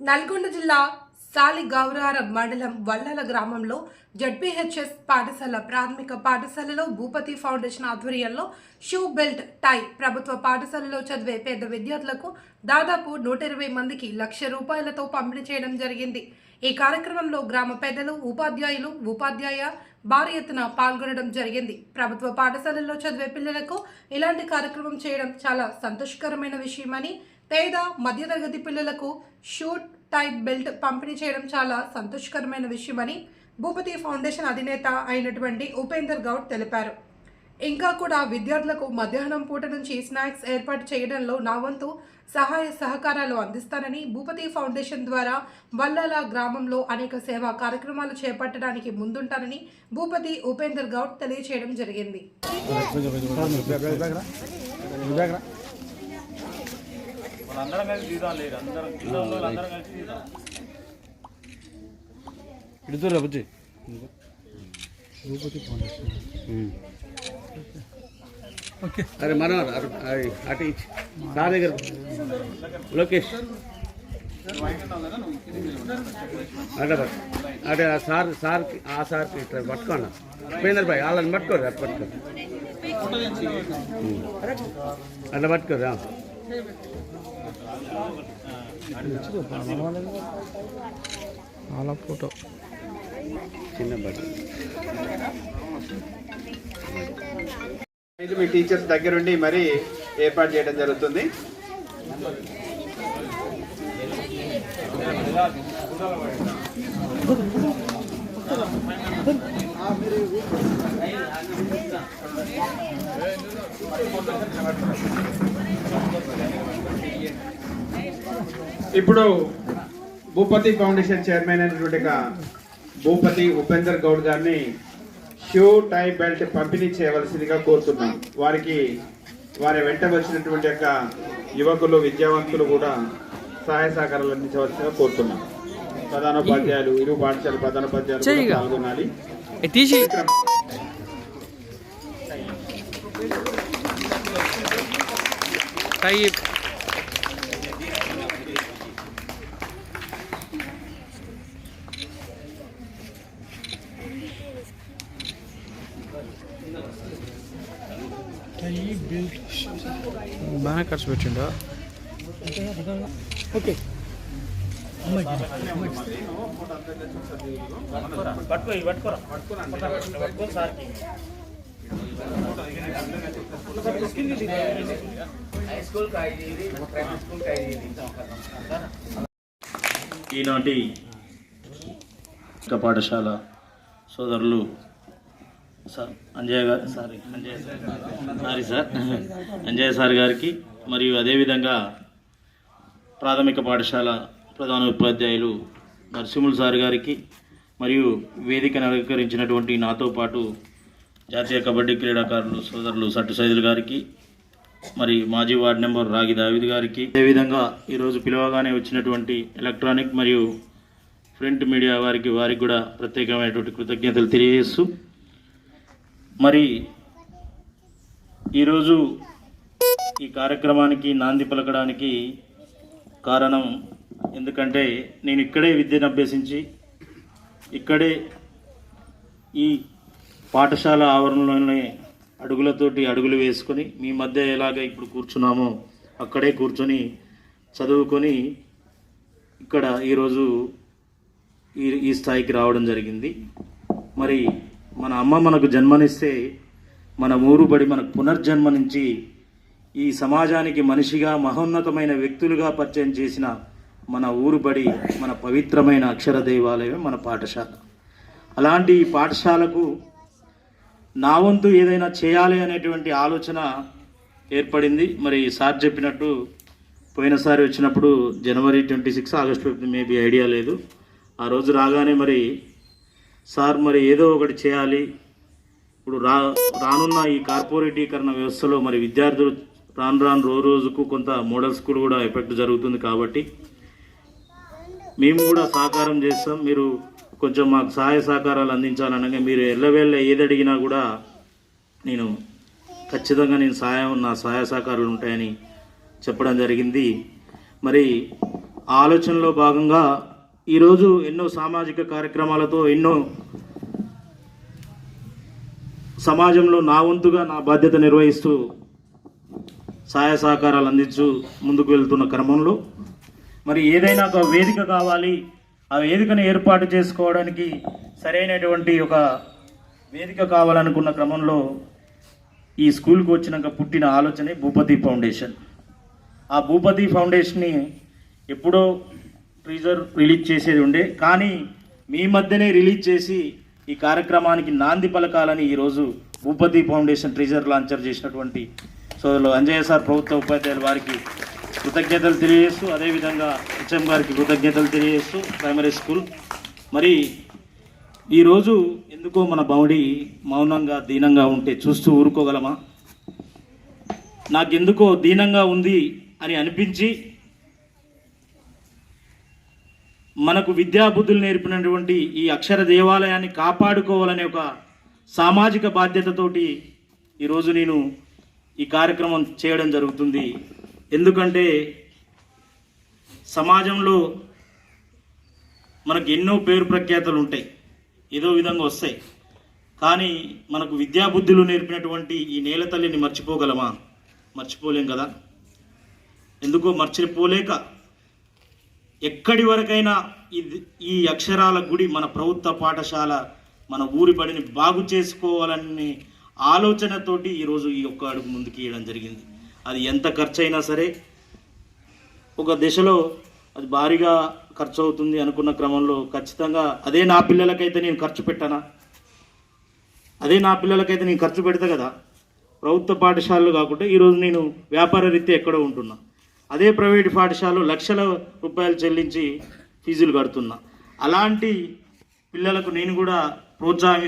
నల్గొండ జిల్లా సాలిగౌరారం మండలం వల్లల గ్రామంలో జడ్పీహెచ్ఎస్ పాఠశాల ప్రాథమిక పాఠశాలలో భూపతి ఫౌండేషన్ ఆధ్వర్యంలో షూ బెల్ట్ టై ప్రభుత్వ పాఠశాలలో చదివే పేద విద్యార్థులకు దాదాపు నూట ఇరవై మందికి లక్ష రూపాయలతో పంపిణీ చేయడం జరిగింది. ఈ కార్యక్రమంలో గ్రామ పెద్దలు ఉపాధ్యాయులు ఉపాధ్యాయ భారీ ఎత్తున పాల్గొనడం జరిగింది. ప్రభుత్వ పాఠశాలల్లో చదివే పిల్లలకు ఇలాంటి కార్యక్రమం చేయడం చాలా సంతోషకరమైన విషయమని పేద మధ్యతరగతి పిల్లలకు షూట్ టైప్ బెల్ట్ పంపిణీ చేయడం చాలా సంతోషకరమైన విషయమని భూపతి ఫౌండేషన్ అధినేత అయినటువంటి ఉపేందర్ గౌడ్ తెలిపారు. ఇంకా కూడా విద్యార్థులకు మధ్యాహ్నం పూట నుంచి స్నాక్స్ ఏర్పాటు చేయడంలో నా వంతు సహాయ సహకారాలు అందిస్తానని భూపతి ఫౌండేషన్ ద్వారా వల్లాల గ్రామంలో అనేక సేవా కార్యక్రమాలు చేపట్టడానికి ముందుంటానని భూపతి ఉపేందర్ గౌడ్ తెలియజేయడం జరిగింది. కలిసి తీద్దాం అందరం కింద ఉన్న వాళ్ళందరం కలిసి తీద్దాం. ఇడుతురా బుజ్జి అరే మనోహర్ అటు ఇచ్చి సార్ దగ్గర లోకేష్. అట పట్టు. అటే ఆ సార్ సార్ ఆ సార్కి ఇట్లా పట్టుకోండి. ఉపేందర్ భాయ్ వాళ్ళని పట్టుకోరు పట్టుకో. అట్లా పట్టుకోరు. అలా ఫోటో. చిన్న ఇది మీ టీచర్స్ దగ్గరుండి మరి ఏర్పాటు చేయడం జరుగుతుంది? ఇప్పుడు భూపతి ఫౌండేషన్ చైర్మన్ అయినటువంటి ఒక భూపతి ఉపేందర్ గౌడ్ గారిని షూ టై బెల్ట్ పంపిణీ చేయవలసిందిగా కోరుతున్నాం. వారికి వారి వెంట వచ్చినటువంటి యొక్క యువకులు విద్యావంతులు కూడా సహాయ సహకారాలు అందించవలసిందిగా కోరుతున్నాం. ప్రధానోపాధ్యాయులు ఇరు పాఠశాల ప్రధానోపాధ్యాయులు. పాల్గొనాలి. తీసి. టై బాగా ఖర్చు పెట్టిండు? ఓకే. ఈనాటి పాఠశాల సోదరులు సార్ అంజయ్ గారు sorry sir. Sorry sir. Anjaiah sir గారికి మరియు అదేవిధంగా ప్రాథమిక పాఠశాల ప్రధాన ఉపాధ్యాయులు నరసింహులు సార్ గారికి మరియు వేదికను అలంకరించినటువంటి నాతో పాటు జాతీయ కబడ్డీ క్రీడాకారులు సోదరులు సట్టు సైదులు గారికి మరి మాజీ వార్డు నెంబర్ రాగి దావిద్ గారికి అదేవిధంగా ఈరోజు పిలవగానే వచ్చినటువంటి ఎలక్ట్రానిక్ మరియు ప్రింట్ మీడియా వారికి వారికి కూడా ప్రత్యేకమైనటువంటి కృతజ్ఞతలు తెలియజేస్తూ మరి ఈరోజు ఈ కార్యక్రమానికి నాంది పలకడానికి కారణం ఎందుకంటే నేను ఇక్కడే విద్యను అభ్యసించి ఇక్కడే ఈ పాఠశాల ఆవరణలోనే అడుగులతోటి అడుగులు వేసుకొని మీ మధ్య ఎలాగ ఇప్పుడు కూర్చున్నామో అక్కడే కూర్చొని చదువుకొని ఇక్కడ ఈరోజు ఈ ఈ స్థాయికి రావడం జరిగింది. మరి మన అమ్మ మనకు జన్మనిస్తే మన ఊరుబడి మనకు పునర్జన్మనించి ఈ సమాజానికి మనిషిగా మహోన్నతమైన వ్యక్తులుగా పరిచయం చేసిన మన ఊరుబడి మన పవిత్రమైన అక్షర దేవాలయం మన పాఠశాల. అలాంటి ఈ పాఠశాలకు నా వంతు ఏదైనా చేయాలి అనేటువంటి ఆలోచన ఏర్పడింది. మరి సార్ చెప్పినట్టు పోయినసారి వచ్చినప్పుడు జనవరి twenty six August maybe idea లేదు. ఆ రోజు రాగానే మరి సార్ మరి ఏదో ఒకటి చేయాలి. ఇప్పుడు రా రానున్న ఈ కార్పొరేటీకరణ వ్యవస్థలో మరి విద్యార్థులు రాను రాను రోజు రోజుకు కొంత మోడల్ స్కూల్ కూడా ఎఫెక్ట్ జరుగుతుంది కాబట్టి మేము కూడా సహకారం చేస్తాం. మీరు కొంచెం మాకు సహాయ సహకారాలు అందించాలనగా మీరు ఎల్లవేళ్ళ ఏది అడిగినా కూడా నేను ఖచ్చితంగా నేను సహాయం నా సహాయ సహకారాలు ఉంటాయని చెప్పడం జరిగింది. మరి ఆలోచనలో భాగంగా ఈరోజు ఎన్నో సామాజిక కార్యక్రమాలతో ఎన్నో సమాజంలో నా వంతుగా నా బాధ్యత నిర్వహిస్తూ సహాయ సహకారాలు అందించు ముందుకు వెళ్తున్న క్రమంలో. మరి ఏదైనా ఒక వేదిక కావాలి. ఆ వేదికను ఏర్పాటు చేసుకోవడానికి సరైనటువంటి ఒక వేదిక కావాలనుకున్న క్రమంలో ఈ స్కూల్కి వచ్చినాక పుట్టిన ఆలోచనే భూపతి ఫౌండేషన్. ఆ భూపతి ఫౌండేషన్ని ఎప్పుడో ట్రీజర్ రిలీజ్ చేసేది ఉండే. కానీ మీ మధ్యనే రిలీజ్ చేసి ఈ కార్యక్రమానికి నాంది పలకాలని ఈరోజు భూపతి ఫౌండేషన్ ట్రీజర్ లాంచర్ చేసినటువంటి సోదరులు అంజయ్య సార్ ప్రభుత్వ ఉపాధ్యాయులు వారికి కృతజ్ఞతలు తెలియజేస్తూ అదేవిధంగా హెచ్ఎం గారికి కృతజ్ఞతలు తెలియజేస్తూ ప్రైమరీ స్కూల్ మరి ఈరోజు ఎందుకో మన బౌడి మౌనంగా దీనంగా ఉంటే చూస్తూ ఊరుకోగలమా? నాకెందుకో దీనంగా ఉంది అని అనిపించి మనకు విద్యాబుద్ధులు నేర్పినటువంటి ఈ అక్షర దేవాలయాన్ని కాపాడుకోవాలనే ఒక సామాజిక బాధ్యతతోటి ఈరోజు నేను ఈ కార్యక్రమం చేయడం జరుగుతుంది. ఎందుకంటే సమాజంలో మనకు ఎన్నో పేరు ప్రఖ్యాతలు ఉంటాయి. ఏదో విధంగా వస్తాయి. కానీ మనకు విద్యాబుద్ధులు నేర్పినటువంటి ఈ నేల తల్లిని మర్చిపోగలమా? మర్చిపోలేం కదా? ఎందుకో మర్చిపోలేక ఎక్కడి వరకైనా ఇది ఈ అక్షరాల గుడి మన ప్రభుత్వ పాఠశాల మన ఊరి బడిని బాగు చేసుకోవాలని ఆలోచనతోటి ఈరోజు ఈ ఒక్క అడుగు ముందుకు ఇవ్వడం జరిగింది. అది ఎంత ఖర్చు అయినా సరే ఒక దశలో అది భారీగా ఖర్చు అవుతుంది అనుకున్న క్రమంలో ఖచ్చితంగా అదే నా పిల్లలకైతే నేను ఖర్చు పెట్టానా? అదే నా పిల్లలకైతే నేను ఖర్చు పెడతా కదా? ప్రభుత్వ పాఠశాలలు కాకుండా ఈరోజు నేను వ్యాపార రీత్యా ఎక్కడో ఉంటున్నా. అదే ప్రైవేటు పాఠశాలలో లక్షల రూపాయలు చెల్లించి ఫీజులు కడుతున్నా. అలాంటి పిల్లలకు నేను కూడా ప్రోత్సాహిస్తాను